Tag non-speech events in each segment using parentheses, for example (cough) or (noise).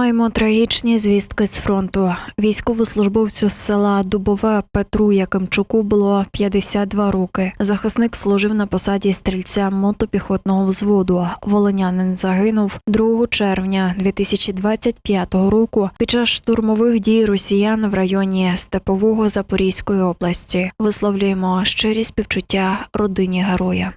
Маємо трагічні звістки з фронту. Військовослужбовцю з села Дубове Петру Якимчуку було 52 роки. Захисник служив на посаді стрільця мотопіхотного взводу. Волонянин загинув 2 червня 2025 року під час штурмових дій росіян в районі Степового Запорізької області. Висловлюємо щирі співчуття родині героя.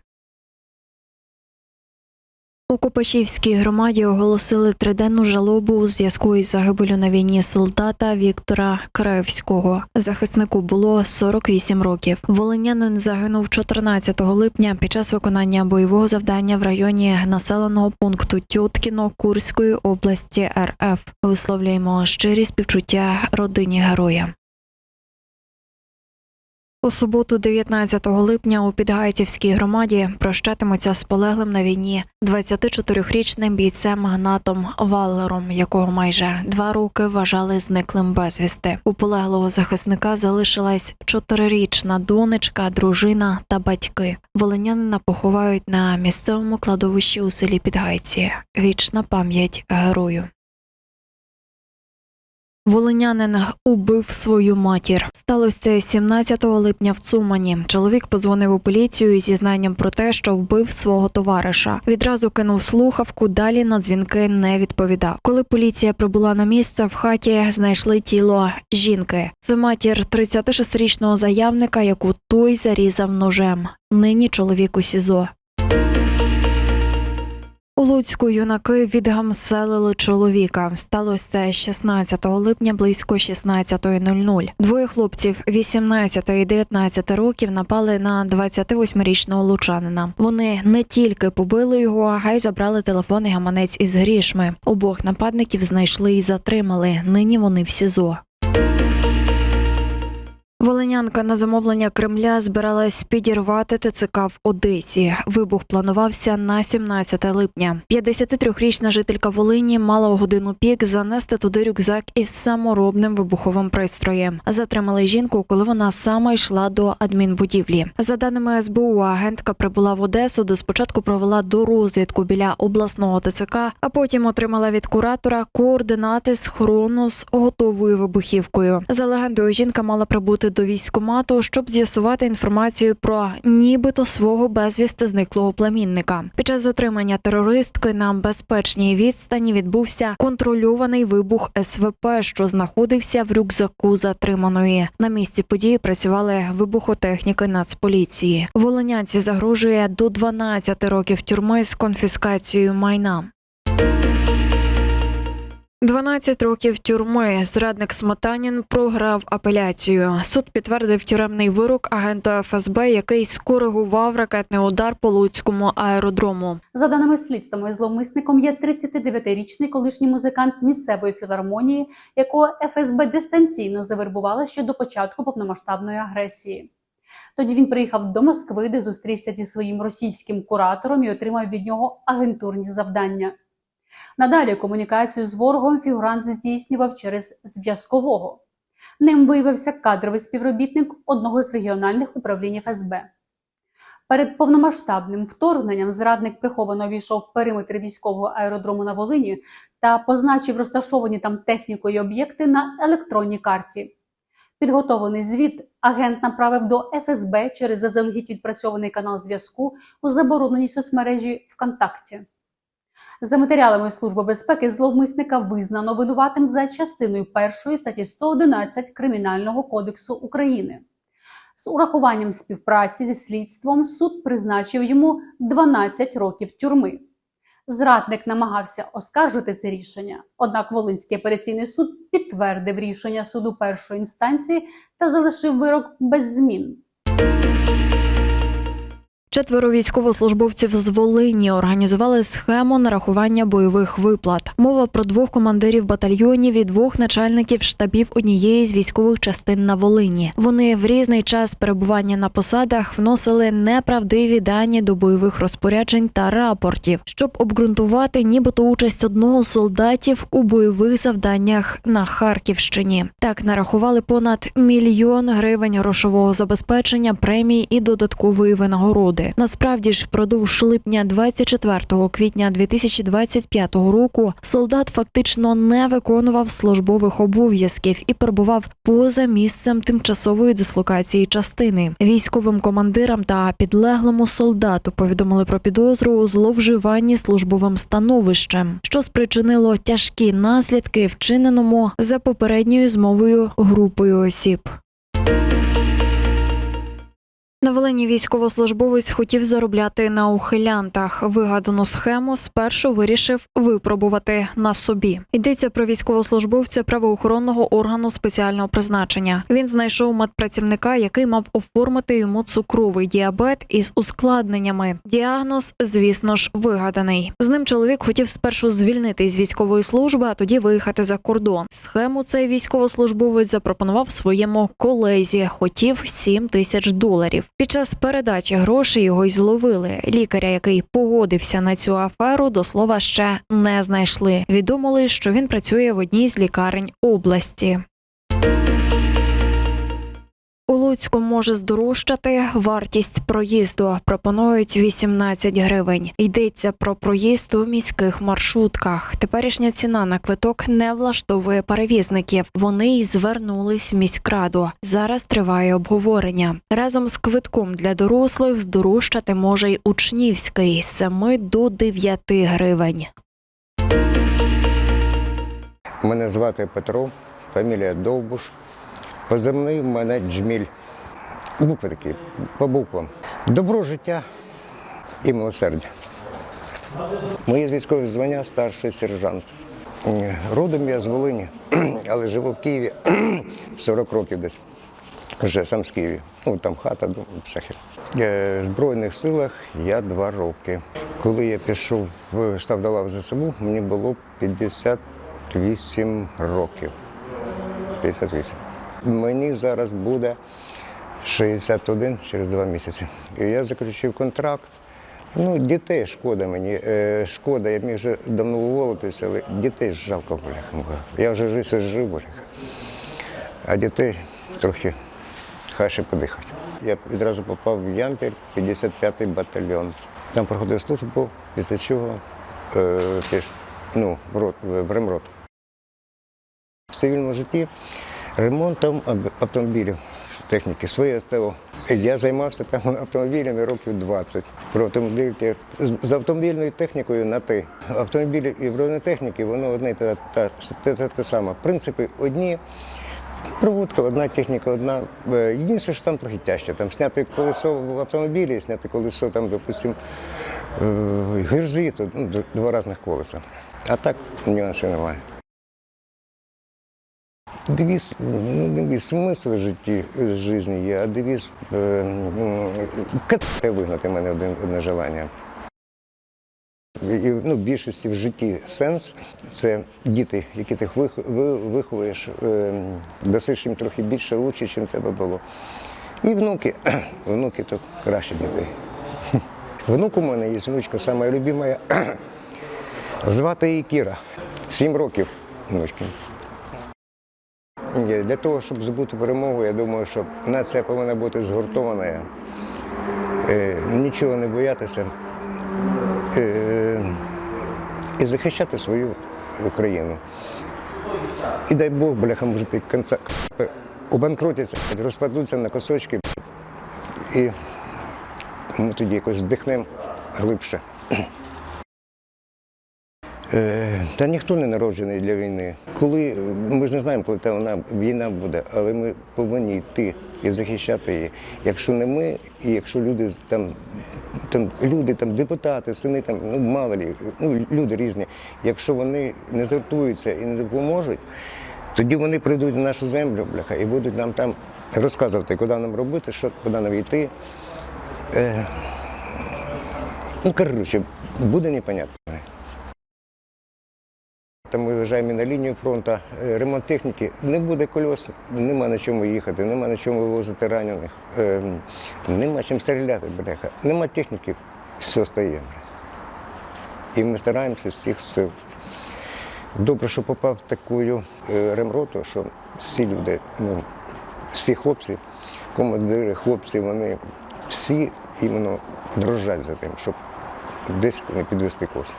У Копачівській громаді оголосили триденну жалобу у зв'язку із загибелю на війні солдата Віктора Краєвського. Захиснику було 48 років. Волинянин загинув 14 липня під час виконання бойового завдання в районі населеного пункту Тюткіно Курської області РФ. Висловлюємо щирі співчуття родині героя. У суботу, 19 липня, у Підгайцівській громаді прощатимуться з полеглим на війні 24-річним бійцем Гнатом Валлером, якого майже два роки вважали зниклим безвісти. У полеглого захисника залишилась чотирирічна донечка, дружина та батьки. Волинянина поховають на місцевому кладовищі у селі Підгайці. Вічна пам'ять герою. Волинянин убив свою матір. Сталося це 17 липня в Цумані. Чоловік позвонив у поліцію із зізнанням про те, що вбив свого товариша. Відразу кинув слухавку, далі на дзвінки не відповідав. Коли поліція прибула на місце, в хаті знайшли тіло жінки. Це матір 36-річного заявника, яку той зарізав ножем. Нині чоловік у СІЗО. У Луцьку юнаки відгамселили чоловіка. Сталося це 16 липня близько 16.00. Двоє хлопців 18 і 19 років напали на 28-річного лучанина. Вони не тільки побили його, а й забрали телефон і гаманець із грішми. Обох нападників знайшли і затримали. Нині вони в СІЗО. Волинянка на замовлення Кремля збиралась підірвати ТЦК в Одесі. Вибух планувався на 17 липня. 53-річна жителька Волині мала у годину пік занести туди рюкзак із саморобним вибуховим пристроєм. Затримали жінку, коли вона сама йшла до адмінбудівлі. За даними СБУ, агентка прибула в Одесу, де спочатку провела дорозвідку біля обласного ТЦК, а потім отримала від куратора координати схорону з готовою вибухівкою. За легендою, жінка мала прибути до військкомату, щоб з'ясувати інформацію про нібито свого безвісти зниклого племінника. Під час затримання терористки на безпечній відстані відбувся контрольований вибух СВП, що знаходився в рюкзаку затриманої. На місці події працювали вибухотехніки Нацполіції. Волинянці загрожує до 12 років тюрми з конфіскацією майна. 12 років тюрми. Зрадник Сметанін програв апеляцію. Суд підтвердив тюремний вирок агенту ФСБ, який скоригував ракетний удар по Луцькому аеродрому. За даними слідства, зловмисником є 39-річний колишній музикант місцевої філармонії, якого ФСБ дистанційно завербувала ще до початку повномасштабної агресії. Тоді він приїхав до Москви, де зустрівся зі своїм російським куратором і отримав від нього агентурні завдання. Надалі комунікацію з ворогом фігурант здійснював через зв'язкового. Ним виявився кадровий співробітник одного з регіональних управлінь ФСБ. Перед повномасштабним вторгненням зрадник приховано війшов в периметр військового аеродрому на Волині та позначив розташовані там технікою об'єкти на електронній карті. Підготовлений звіт агент направив до ФСБ через заздалегідь відпрацьований канал зв'язку у забороненій соцмережі ВКонтакті. За матеріалами Служби безпеки зловмисника визнано винуватим за частиною першої статті 111 Кримінального кодексу України. З урахуванням співпраці зі слідством суд призначив йому 12 років тюрми. Зрадник намагався оскаржити це рішення, однак Волинський апеляційний суд підтвердив рішення суду першої інстанції та залишив вирок без змін. Четверо військовослужбовців з Волині організували схему нарахування бойових виплат. Мова про двох командирів батальйонів і двох начальників штабів однієї з військових частин на Волині. Вони в різний час перебування на посадах вносили неправдиві дані до бойових розпоряджень та рапортів, щоб обґрунтувати нібито участь одного з солдатів у бойових завданнях на Харківщині. Так нарахували понад мільйон гривень грошового забезпечення, премій і додаткової винагороди. Насправді ж, впродовж липня 24 квітня 2025 року Солдат фактично не виконував службових обов'язків і перебував поза місцем тимчасової дислокації частини. Військовим командирам та підлеглому солдату повідомили про підозру у зловживанні службовим становищем, що спричинило тяжкі наслідки вчиненому за попередньою змовою групою осіб. На Волині військовослужбовець хотів заробляти на ухилянтах. Вигадану схему спершу вирішив випробувати на собі. Йдеться про військовослужбовця правоохоронного органу спеціального призначення. Він знайшов медпрацівника, який мав оформити йому цукровий діабет із ускладненнями. Діагноз, звісно ж, вигаданий. З ним чоловік хотів спершу звільнити з військової служби, а тоді виїхати за кордон. Схему цей військовослужбовець запропонував своєму колезі. Хотів 7 тисяч доларів. Під час передачі грошей його й зловили. Лікаря, який погодився на цю аферу, до слова ще не знайшли. Відомили, що він працює в одній з лікарень області. У Луцьку може здорожчати вартість проїзду. Пропонують 18 гривень. Йдеться про проїзд у міських маршрутках. Теперішня ціна на квиток не влаштовує перевізників. Вони й звернулись в міськраду. Зараз триває обговорення. Разом з квитком для дорослих здорожчати може й учнівський з 7 до 9 гривень. Мене звати Петро, фамілія Довбуш. Поземний в мене Джміль. Букви такі, по буквам. Добро життя і милосердя. Моє військове звання старший сержант. Родом я з Волині, (clears throat) але живу в Києві (clears throat) 40 років десь. Вже сам з Києва. Ну там хата, дом. Е, В Збройних силах я два роки. Коли я пішов, став до лав ЗСУ, мені було 58 років. 58. Мені зараз буде 61 через два місяці. І я заключив контракт. Ну, дітей шкода мені. Е, шкода, я міг вже давно уволитися, але дітей жалко бляха. Я вже жив, жив, бляха. А дітей трохи хай ще подихать. Я відразу попав в Ямпіль, 55-й батальйон. Там проходив службу, після чого е, ну, в, рот, в ремрот. В цивільному житті ремонтом автомобілів, техніки, своє СТО. Я займався там автомобілями років 20. Про автомобілі з- автомобільною технікою на ти. Автомобілі і бронетехніки, воно одне і те, те, те, те саме. Принципи одні. Проводка, одна техніка, одна. Е, Єдине, що там трохи тяжче. Там зняти колесо в автомобілі, зняти колесо, там, допустим, е, гірзи, то ну, два різних колеса. А так нюансів немає. Девіз, ну, смисл житті житті є, а девіз е, вигнати мене одне желання. І, ну, більшості в житті сенс це діти, які ти вих- ви- виховуєш, е, дасиш їм трохи більше, лучше, ніж тебе було. І внуки. (clears throat) Внуки то краще дітей. (clears throat) Внук у мене є внучка, любима. (clears throat) Звати її Кіра. Сім років внучки. Для того, щоб здобути перемогу, я думаю, що нація повинна бути згуртована, е, нічого не боятися е, і захищати свою Україну. І дай Бог, бляха, може, ти конца обанкрутяться, розпадуться на кусочки, і ми тоді якось вдихнемо глибше. Е, Та ніхто не народжений для війни. Коли ми ж не знаємо, коли та вона війна буде, але ми повинні йти і захищати її. Якщо не ми, і якщо люди там, там люди, там депутати, сини там, ну мало ну люди різні. Якщо вони не згуртуються і не допоможуть, тоді вони прийдуть на нашу землю, бляха, і будуть нам там розказувати, куди нам робити, що куди нам йти. Е, ну коротше, буде непонятно. Там ми виїжджаємо на лінію фронту, е, ремонт техніки, не буде кольос, нема на чому їхати, нема на чому вивозити ранених, е, нема чим стріляти, бляха, нема техніки, все стає. І ми стараємося з всіх сил. Добре, що попав в таку е, ремроту, що всі люди, ну, всі хлопці, командири, хлопці, вони всі іменно дрожать за тим, щоб десь не підвести когось.